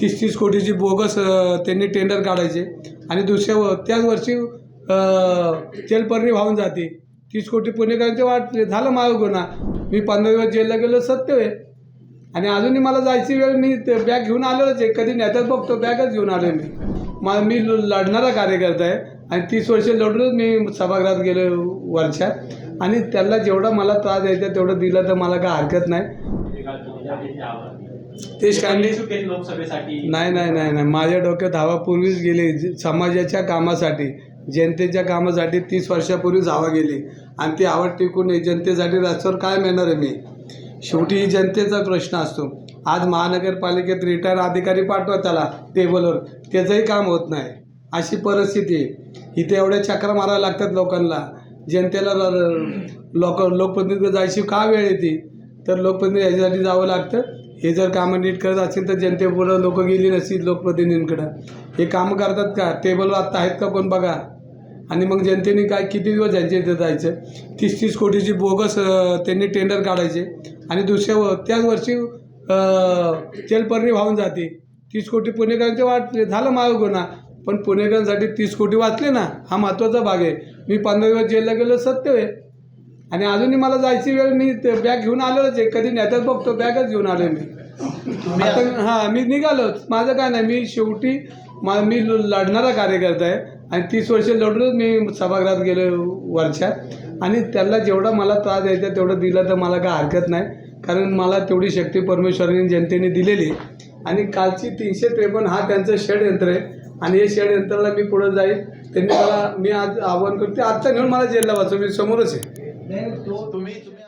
तीस तीस कोटीची बोगस त्यांनी टेंडर काढायचे. आणि दुसऱ्या व- त्याच वर्षी अ, तेलपर्णी वाहून जाते. तीस कोटी पुणेकरांचे वाटले झालं माझं गुन्हा. मी पंधरा दिवस जेलला गेलो सत्य आहे. आणि अजूनही मला जायची वेळ मी ते बॅग घेऊन आलेलोच आहे. कधी नेत्यात बघतो बॅगच घेऊन आलो मी. मा मी ल- लढणारा कार्यकर्ता आहे. आणि तीस वर्ष लढूनच मी सभागृहात गेलो वर्षात आणि त्याला जेवढा मला त्रास द्यायचा तेवढं दिलं तर मला काय हरकत नाही. कांडी लोकसभेसाठी? नाही नाही नाही नाही. माझ्या डोक्यात हवा पूर्वीच गेली. समाजाच्या कामासाठी जनतेच्या कामासाठी तीस वर्षापूर्वीच हवा गेली. आणि ती आवड टिकून जनतेसाठी रस्त्यावर काय मिळणार आहे मी? शेवटी ही जनतेचा प्रश्न असतो. आज महानगरपालिकेत रिटायर अधिकारी पाठवा त्याला टेबलवर. त्याचंही काम होत नाही. अशी परिस्थिती आहे. इथे एवढ्या चक्रा माराव्या लागतात लोकांना. जनतेला लोक लोकप्रतिनिधी जायची का वेळ येते तर लोकप्रतिनिधी याच्यासाठी जावं लागतं. हे जर कामं नीट करत असेल तर जनतेपुढं लोक गेली नसतील लोकप्रतिनिधींकडं. हे कामं करतात का? टेबलवर आत्ता आहेत का कोण बघा? आणि मग जनतेने काय किती दिवस त्यांच्या इथे जायचं? तीस तीस कोटीची बोगस त्यांनी टेंडर काढायचे. आणि दुसऱ्या व- त्याच वर्षी तेलपर्णी वाहून जाते. तीस कोटी पुणेकरांचे वाटले झालं माझं गुन्हा. पण पुणेकरांसाठी तीस कोटी वाचले ना? हा महत्त्वाचा भाग आहे. मी पंधरा दिवस जेलला गेलो सत्य आहे. आणि अजूनही मला जायची वेळ मी ते बॅग घेऊन आलेलोच आहे. कधी नेत्यात बघतो बॅगच घेऊन आलो मी. आता हां मी निघालोच. माझं काय नाही मी शेवटी मा मी लढणारा कार्यकर्ता आहे. आणि तीस वर्ष लढलोच मी सभागृहात गेलो वरच्या. आणि त्याला जेवढा मला त्रास द्यायचा तेवढं दिलं तर मला काय हरकत नाही. कारण मला तेवढी शक्ती परमेश्वराने जनतेने दिलेली. आणि कालची तीनशे त्रेपन्न हा त्यांचं षडयंत्र आहे. आणि हे षडयंत्राला मी पुढं जाईल. त्यांनी मला मी आज आव्हान करते आत्ता नेऊन मला जेलला वाचव मी समोरच आहे. Né? Eu tô... Tomei, tomei.